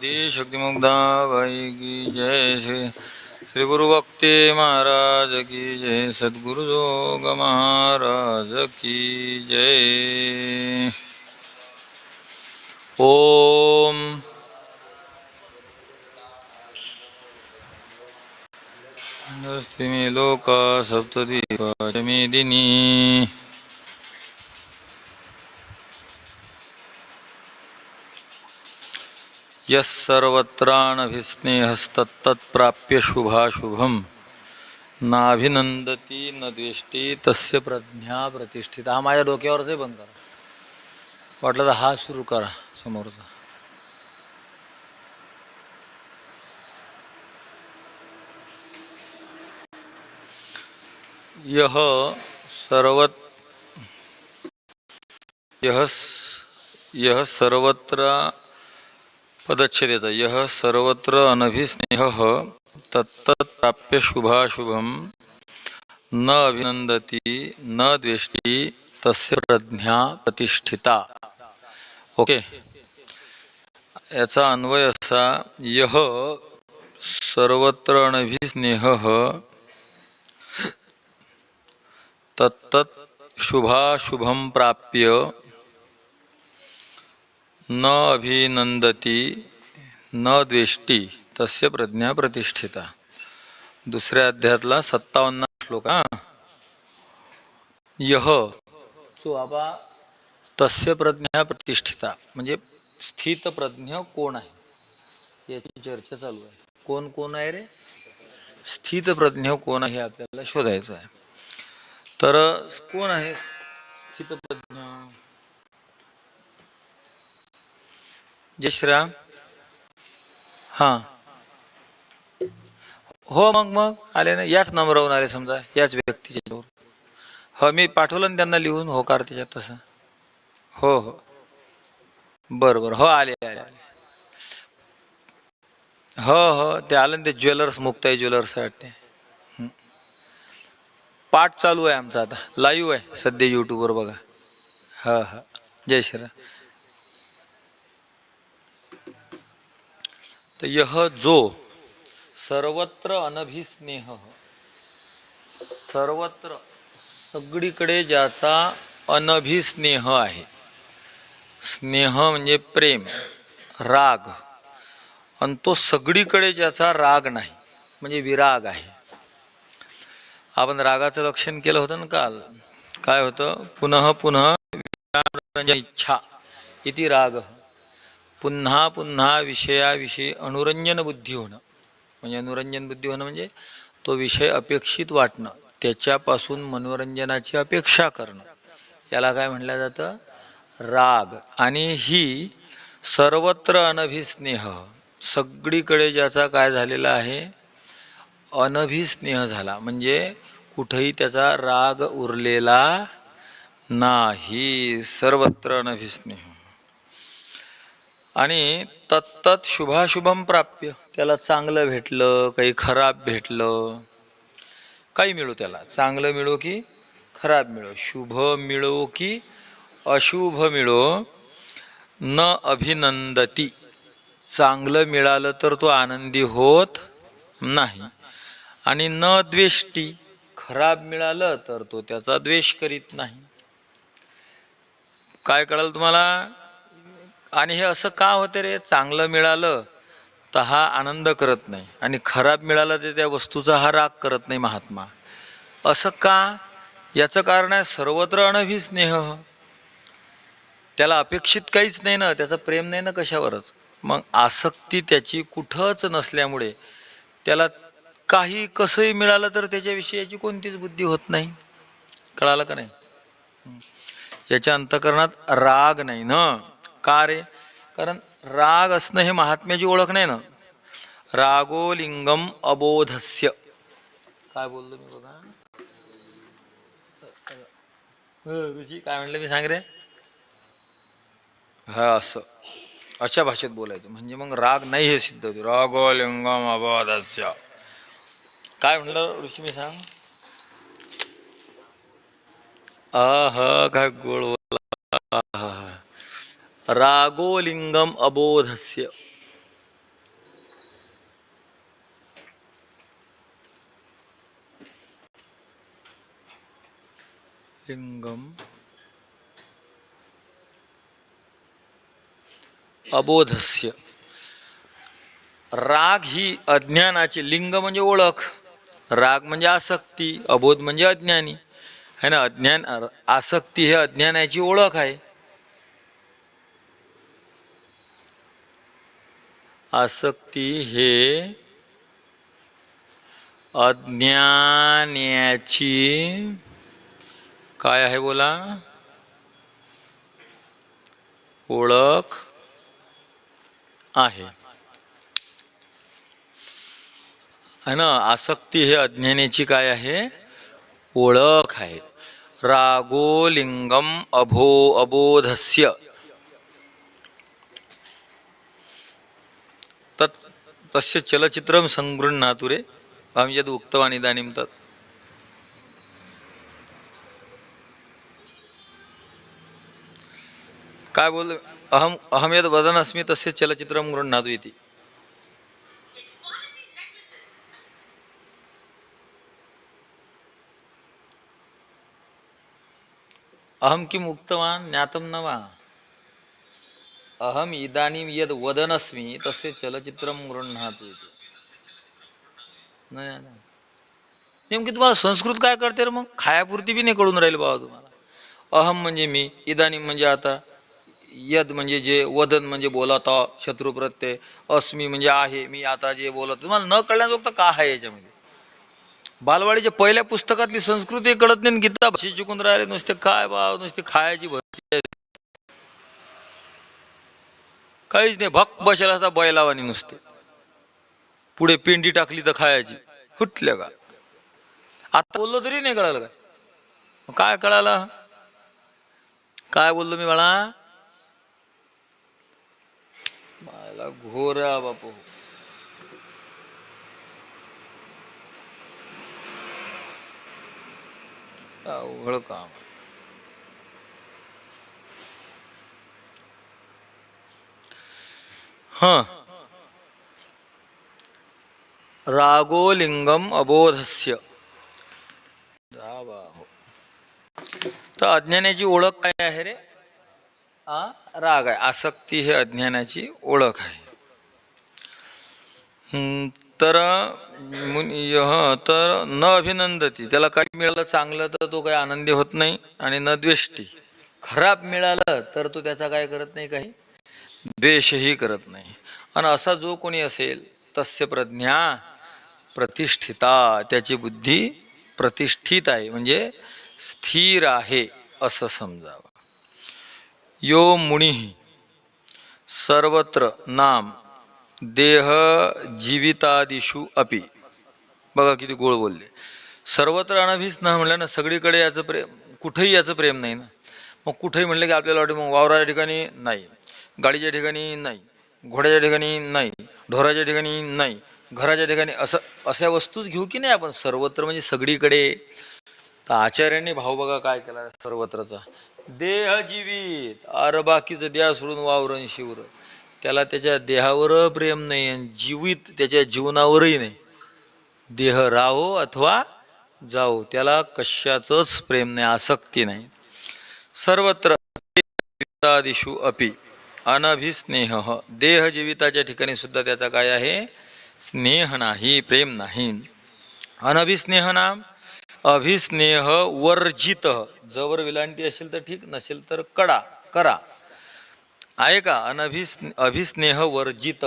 दी शक्तिमुग्धा बाई की जय श्री श्री गुरु भक्ती महाराज की जय, सद्गुरु जोग महाराज की जय। ओम। नस्ति मे लोका सप्तदीपा च यस्सर्वत्राणभिस्नेहस्तत्तत्प्राप्य यः शुभाशुभं नाभिनंदती न द्वेष्टी तस्य प्रज्ञा प्रतिष्ठित। हा माझ्या डोक्यावरच बंद करा. वाटलं तर हा सुरू करा समोरचा. यह सर्वत यह यह सर्वत्र पदच्छेद यह सर्वत्र अनभिस्नेह तत्तत्प्राप्य शुभाशुभम। न अभिनंदती न द्वेष्टी तस्य प्रज्ञा प्रतिष्ठिता। ओके। याचा अन्वय असा यह सर्वत्र अनभिस्नेह तत्तत् शुभाशुभम प्राप्य न अभिनंदती न द्वेष्टी तस्य प्रज्ञा प्रतिष्ठिता. दुसऱ्या अध्यायातला सत्तावन्न श्लोक हा. यह तो आबा तस्य प्रज्ञा प्रतिष्ठिता. म्हणजे स्थित प्रज्ञ कोण आहे? याची चर्चा चालू आहे. कोण कोण आहे रे? स्थित प्रज्ञ कोण आहे आपल्याला शोधायचं आहे. तर कोण आहे स्थित जय श्रीराम. हा. हो मग मग आले ना याच नंबरवरून आले समजा याच व्यक्तीच्या हो मी पाठवलं ना त्यांना लिहून होकार त्याच्यात तसं. हो हो. बरं बरं. हो आले आले आले. हो हो ते आलं ना ते ज्वेलर्स मुक्ताई ज्वेलर्स आहे वाटते पाठ चालू आहे आमचा आता. लाईव्ह आहे सध्या युट्यूबवर बघा. हा हा. जय श्रीराम. तर यह जो सर्वत्र अनभिस्नेह सर्वत्र सगळीकडे ज्याचा अनभिस्नेह आहे. स्नेह म्हणजे प्रेम राग. आणि तो सगळीकडे ज्याचा राग नाही म्हणजे विराग आहे. आपण रागाचं लक्षण केलं होतं ना काल? काय होतं? पुनः पुनः म्हणजे इच्छा इति राग. पुन्हा पुन्हा विषयाविषयी अनुरंजन बुद्धी होणं. म्हणजे अनुरंजन बुद्धी होणं म्हणजे तो विषय अपेक्षित वाटणं. त्याच्यापासून मनोरंजनाची अपेक्षा करणं. याला काय म्हटलं जातं? राग. आणि ही सर्वत्र अनभिस्नेह. सगळीकडे ज्याचा काय झालेला आहे? अनभिस्नेह झाला. म्हणजे कुठेही त्याचा राग उरलेला नाही. सर्वत्र अनभिस्नेह. आणि तत्तत शुभाशुभम प्राप्य. त्याला चांगलं भेटलं काही खराब भेटलं. काही मिळू त्याला. चांगलं मिळो की खराब मिळो. शुभ मिळो की अशुभ मिळो. न अभिनंदती. चांगलं मिळालं तर तो आनंदी होत नाही. आणि न द्वेष्टी. खराब मिळालं तर तो त्याचा द्वेष करीत नाही. काय कळलं तुम्हाला? आणि हे असं का होते रे? चांगलं मिळालं तर हा आनंद करत नाही. आणि खराब मिळालं तर त्या वस्तूचा हा राग करत नाही महात्मा. असं का? याचं कारण आहे सर्वत्र अनभिस्नेह. त्याला अपेक्षित काहीच नाही ना त्याचं प्रेम नाही ना कशावरच. मग आसक्ती त्याची कुठंच नसल्यामुळे त्याला काही कसंही मिळालं तर त्याच्याविषयी याची कोणतीच बुद्धी होत नाही. कळालं का नाही? याच्या अंतकरणात राग नाही ना. का रे? कारण राग असणं हे महात्म्याची ओळख नाही ना. रागो लिंगम अबोधस्य. काय बोललो मी बघा? ऋषी काय म्हणलं मी सांग रे? हा असं. अशा भाषेत बोलायचं. म्हणजे मग राग नाही हे सिद्ध होते. रागोलिंगम अबोधस्य. काय म्हणलं ऋषी मी सांग? अह काय गोड रागोलिंगम अबोधस्य। लिंगम अबोधस्य। राग ही अज्ञानाची लिंग म्हणजे ओळख। राग म्हणजे आसक्ती अबोध म्हणजे अज्ञानी। है ना? अज्ञान आसक्ती हे अज्ञानाची ओळख आहे. आसक्ती हे अज्ञानाची काय आहे बोला? ओळख आहे. है ना? आसक्ती हे अज्ञानाची काय आहे? ओळख आहे. रागो लिंगम अभो अबोधस्य. तस्य चलचित्रम सङ्गृह्णातु अहम अहं यद् उक्तवान् इदानीं तत्। काय बोल अहम अहं यद् वदन् अस्मि तस्य चलचित्रम गृह्णातु इति। अहं किम् उक्तवान् ज्ञातं न वा? अहम इदानीं यद् वदनस्मि तसे चलचित्रं गृह्णातु इति। नेमकी तुम्हाला संस्कृत काय कळते रे मग? खायापुरती बी नाही कळून राहील बाबा तुम्हाला। अहम म्हणजे मी इदानीं म्हणजे आता यद म्हणजे जे वदन म्हणजे बोलता शत्रू प्रत्यय अस्मी म्हणजे आहे मी आता जे बोलत तुम्हाला न कळण्याजोगत का आहे याच्यामध्ये? बालवाडीच्या पहिल्या पुस्तकातली संस्कृती कळत नाही गीता भाषा शिकून राहिले नुसते काय बा नुसते खायची भरती आहे. काहीच नाही. भक बसेल असा बैलावानी नुसते. पुढे पेंडी टाकली तर खायची. फुटल्या का? आता बोललो तरी नाही कळालं काय? काय कळालं? काय बोललो मी बाळा? मला घोरा बापू. अवघड काम हा। रागोलिंगम अबोधस्य। तर अज्ञानाची ओळख काय आहे रे? हा राग आहे. आसक्ती हे अज्ञानाची ओळख आहे. हम्म, तर ह, तर न अभिनंदती. त्याला काही मिळालं चांगलं तर तो काही आनंदी होत नाही आणि न द्वेष्टी. खराब मिळालं तर तो त्याचा काय करत नाही काही? द्वेषही करत नाही. आणि असा जो कोणी असेल तस्य प्रज्ञा प्रतिष्ठिता त्याची बुद्धी प्रतिष्ठित आहे. म्हणजे स्थिर आहे असं समजावं. यो मुनी सर्वत्र नाम देह जीवितादिषु अपि. बघा किती गोळ बोलले. सर्वत्र अनभिस न म्हणलं ना सगळीकडे याचं प्रेम कुठेही याचं प्रेम नाही ना. मग कुठेही म्हणलं की आपल्याला वाटतं मग वावरा ठिकाणी नाही. गाडीच्या ठिकाणी नाही घोड्याच्या ठिकाणी नाही ढोराच्या ठिकाणी नाही घराच्या ठिकाणी असं अशा वस्तूच घेऊ की नाही आपण? सर्वत्र म्हणजे सगळीकडे. तर आचार्यांनी भाव बघा काय केला सर्वत्रचा. देह जीवित अर बाकीचं द्या सोडून वावरण शिवर. त्याला त्याच्या देहावर प्रेम नाही आणि जीवित त्याच्या जीवनावरही नाही. देह राहो अथवा जाओ त्याला कशाचंच प्रेम नाही आसक्ती नाही. सर्वत्र जीवितादिषु अपि. अनभिस्नेह. देह जीविताच्या ठिकाणी सुद्धा त्याचा काय आहे? स्नेह नाही प्रेम नाही. अनभिस्नेह नाम अभिस्नेह वर्जित. जवळ विलांटी असेल तर ठीक नसेल तर कडा करा. आहे का अनभिस् अभिस्नेह वर्जित.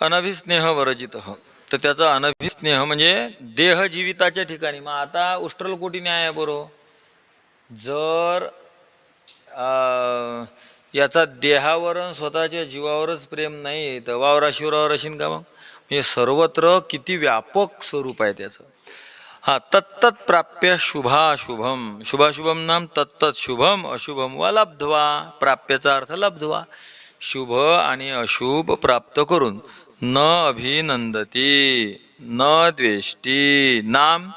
अनभिस्नेह वर्जित तर त्याचा अनभिस्नेह म्हणजे देह जीविताच्या ठिकाणी. मग आता उष्ट्रलकोटी न्याय आहे बरो. जर याचा देहावर स्वतःच्या जीवावरच प्रेम नाही तर वावरा शिवरावर असेल का मग? म्हणजे सर्वत्र किती व्यापक स्वरूप आहे त्याचं. हा तत्तत् प्राप्य शुभाशुभम. शुभाशुभम नाम तत्तत् शुभम अशुभम वा लब्धवा. प्राप्यचा अर्थ लब्धवा. शुभ आणि अशुभ प्राप्त करून न अभिनंदती न द्वेष्टी नाम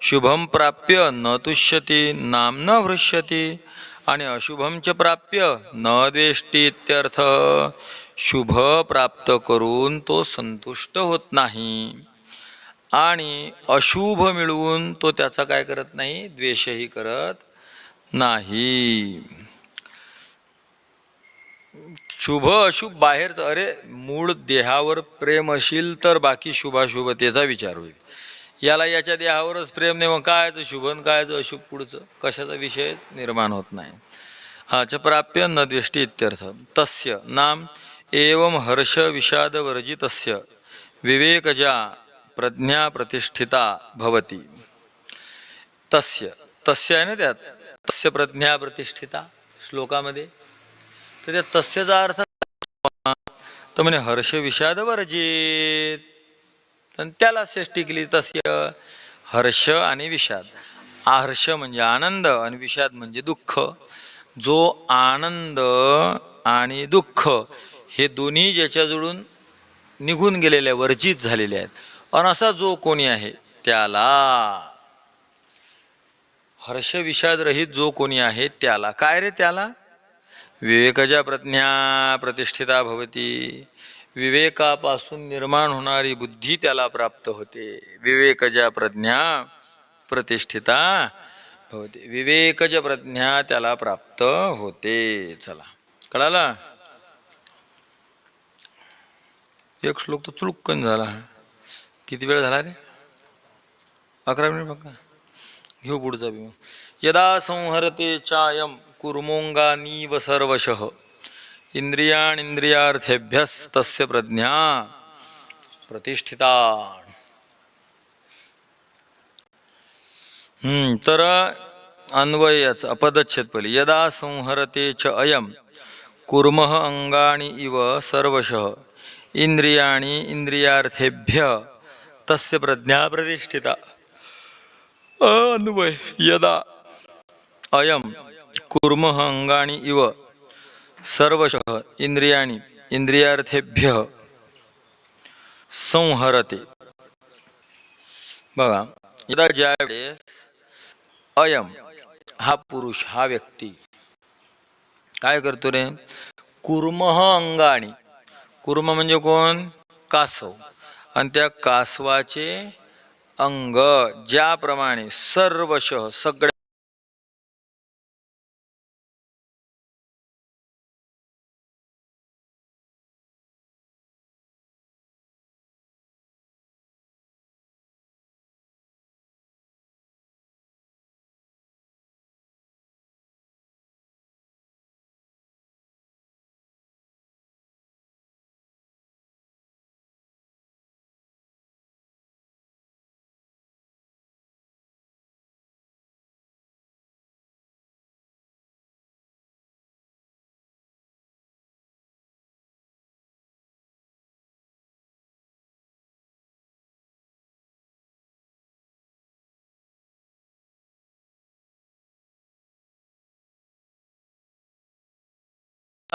शुभम प्राप्य न तुष्यती नाम न हृष्यती आणि अशुभम च प्राप्य न द्वेष्टी इत्यर्थ शुभ प्राप्त करून तो संतुष्ट होत नाही. आणि अशुभ मिळवून तो त्याचा काय करत नाही? द्वेषही करत नाही. शुभ अशुभ बाहेरच. अरे मूळ देहावर प्रेम असेल तर बाकी शुभाशुभतेचा विचार होईल. याला याच्या देहावरच प्रेम नाही मग काय शुभ आणि अशुभ पुढचं? कशाचा विषय निर्माण होत नाही. हा च प्राप्य न दृष्टी इत्यर्थ. तस्य नाम एवं हर्ष विषाद वर्जितस्य. विवेकजा प्रज्ञा प्रतिष्ठिता भवती. तस्य. तस्य आहे ना त्यात? तस्य प्रज्ञा प्रतिष्ठिता श्लोकामध्ये? तर त्या तस्यचा अर्थ तर म्हणे हर्ष विषाद वर्जित. त्याला षष्टी केली तस्य हर्ष आणि विषाद. हर्ष म्हणजे आनंद आणि विषाद म्हणजे दुःख. जो आनंद आणि दुःख हे दोन्ही ज्याच्या जुळून निघून गेलेले वर्जित झालेले आहेत. आणि असा जो कोणी आहे त्याला हर्ष विषाद रहित जो कोणी आहे त्याला. काय रे त्याला? विवेकजा प्रज्ञा प्रतिष्ठिता भवती। विवेकापासून निर्माण होणारी बुद्धी त्याला प्राप्त होते। विवेकजा प्रज्ञा प्रतिष्ठिता भवते। विवेकज प्रज्ञा त्याला प्राप्त होते। चला कळाला? एक श्लोक तर चुलुक्कन झाला. किती वेळ झाला रे? अकरा मिनिट बघा. घेऊ पुढचा बी यदा संहरते चायम कुर्मोंगानीव सर्वशः। इंद्रियाणिंद्रियार्थेभ्यस्तस्य प्रज्ञा प्रतिष्ठिता तर अन्वयच अपदच्छेद पहिले यदा संहरते च अयम कुर्मः अंगाणी इव सर्वशः। इंद्रियाणि इंद्रियार्थेभ्य तस्य प्रज्ञा प्रतिष्ठिता। अन्वय यदा अयम कुर्मः अंगानि इव सर्वशः इंद्रियाणी इंद्रियार्थेभ्य संहरते। बघा यदा ज्यावेळेस अयम हा पुरुष हा व्यक्ती काय करतो रे? कुर्मह अंगाणी कुर्म म्हणजे कोण? कासव. आणि त्या कासवाचे अंग ज्याप्रमाणे सर्वशः सगळ्या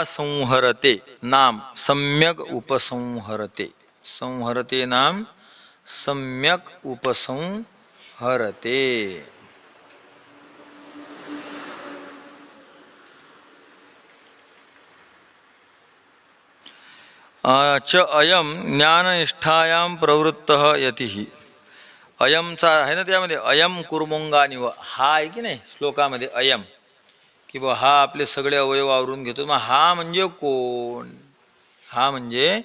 संहरते नाम सम्यक उपसंहरते। संहरते नाम सम्यक उपसंहरते। च अयम ज्ञाननिष्ठायां प्रवृत्त यतिः। अयमचा आहे ना त्यामध्ये? अयम कुर्मुंगानिव हा आहे की नाही? श्लोकामध्ये अयम की बा हा आपले सगळे अवयव आवरून घेतो. मग हा म्हणजे कोण? हा म्हणजे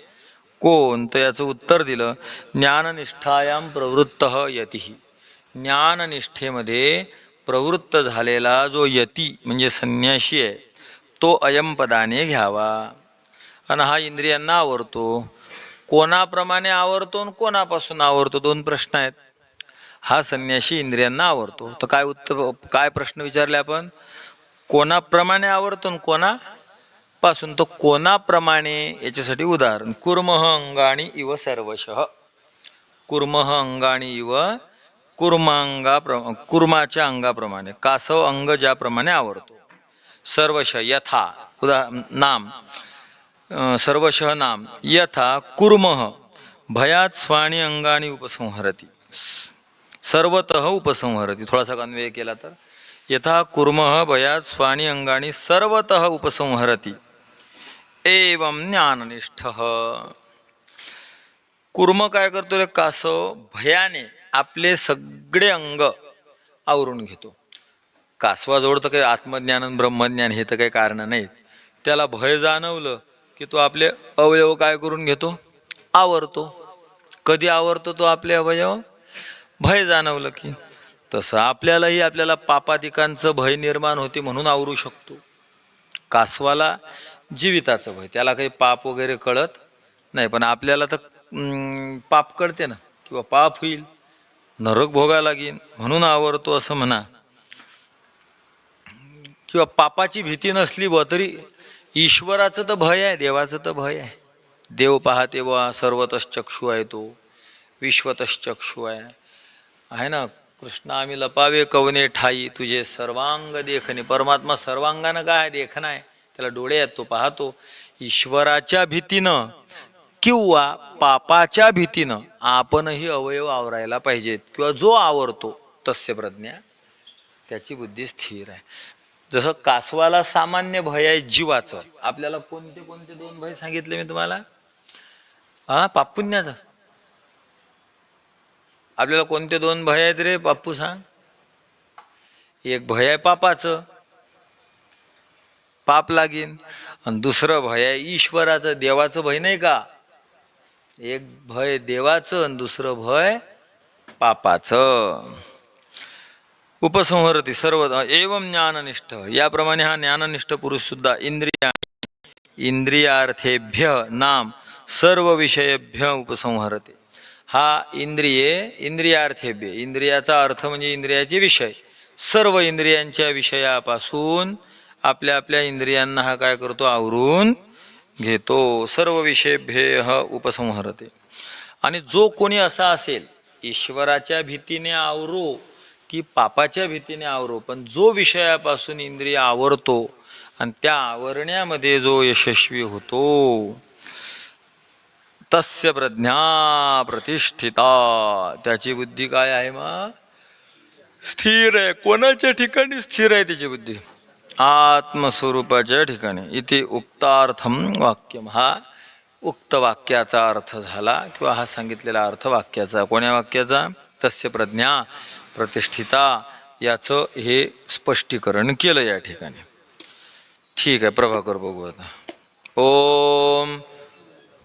कोण? तर याचं उत्तर दिलं ज्ञाननिष्ठायां प्रवृत्त यती. ज्ञाननिष्ठेमध्ये प्रवृत्त झालेला जो यती म्हणजे संन्याशी आहे तो अयम पदाने घ्यावा. आणि हा इंद्रियांना आवरतो. कोणाप्रमाणे आवरतो आणि कोणापासून आवरतो? दोन प्रश्न आहेत. हा संन्याशी इंद्रियांना आवरतो. तर काय उत्तर काय प्रश्न विचारले आपण? कोणाप्रमाणे आवरतो कोणा पासून तो कोणाप्रमाणे याच्यासाठी उदाहरण. कुर्मह अंगाणी इव सर्वशः. कुर्मह अंगाणी इव कुर्मांगा कुर्माच्या अंगाप्रमाणे. कासव अंग ज्याप्रमाणे आवडतो सर्वश यथा उदा नाम. सर्वश सर्वशः नाम. यथा कुर्मह भयात स्वाणी अंगाणी उपसंहरती. सर्वत सर्वतः उपसंहरती. थोडासा अन्वय केला तर. यथा कुर्मः भयात स्वाणी अंगाणी सर्वतः उपसंहरती। एवं ज्ञाननिष्ठ। कुर्म काय करतो रे कासव भयाने आपले सगळे अंग आवरून घेतो। कासवाजवळ तर काही आत्मज्ञान ब्रह्मज्ञान हे तर काही कारण नाहीत। त्याला भय जाणवलं की तो आपले अवयव काय करून घेतो? आवरतो। कधी आवरतो तो आपले अवयव? भय जाणवलं की तसं आपल्यालाही आपल्याला पापादिकांचं भय निर्माण होते म्हणून आवरू शकतो. कासवाला जीविताचं भय त्याला काही पाप वगैरे कळत नाही पण आपल्याला तर पाप कळते ना किंवा पाप होईल नरक भोगा लागेल म्हणून आवरतो असं म्हणा. किंवा पापाची भीती नसली व तरी ईश्वराचं तर भय आहे देवाचं तर भय आहे. देव पाहते बुवा सर्वतच चक्षु आहे तो विश्वतच चक्षु आहे. आहे ना? कृष्ण आम्ही लपावे कवने ठाई तुझे सर्वांग देखणे. परमात्मा सर्वांगानं काय देखणं आहे त्याला डोळे आहेत तो पाहतो. ईश्वराच्या भीतीनं किंवा पापाच्या भीतीनं आपणही अवयव आवरायला पाहिजेत किंवा जो आवरतो तस्य प्रज्ञा त्याची बुद्धी स्थिर आहे. जसं कासवाला सामान्य भय आहे जीवाचं. आपल्याला कोणते कोणते दोन भय सांगितले मी तुम्हाला? हा पापुण्याचं. आपल्याला कोणते दोन भय आहेत रे बाप्पू सांग. एक भय आहे पापाचं पाप लागीन. आणि दुसरं भय आहे ईश्वराचं देवाचं भय नाही का? एक भय देवाचं आणि दुसरं भय पापाचं. उपसंहरती सर्व एवं ज्ञाननिष्ठ. याप्रमाणे हा ज्ञाननिष्ठ पुरुष सुद्धा इंद्रिया इंद्रियार्थेभ्य नाम सर्व विषयभ्य उपसंहरते. हा इंद्रिये इंद्रियार्थेभ्य. इंद्रियाचा अर्थ म्हणजे इंद्रियाचे विषय. सर्व इंद्रियांच्या विषयापासून आपल्या आपल्या इंद्रियांना हा काय करतो? आवरून घेतो. सर्व विषयभ्य हा उपसंहरते. आणि जो कोणी असा असेल ईश्वराच्या भीतीने आवरो की पापाच्या भीतीने आवरो पण जो विषयापासून इंद्रिय आवरतो आणि त्या आवरण्यामध्ये जो यशस्वी होतो तस्य प्रज्ञा प्रतिष्ठिता. त्याची बुद्धी काय आहे मग? स्थिर आहे. कोणाच्या ठिकाणी स्थिर आहे त्याची बुद्धी? आत्मस्वरूपाच्या ठिकाणी. इथे उक्तार्थम वाक्यम हा उक्त वाक्याचा अर्थ झाला किंवा हा सांगितलेला अर्थ वाक्याचा. कोण्या वाक्याचा? तस्य प्रज्ञा प्रतिष्ठिता. याचं हे स्पष्टीकरण केलं या ठिकाणी. ठीक आहे. प्रभाकर बघू आता. ओम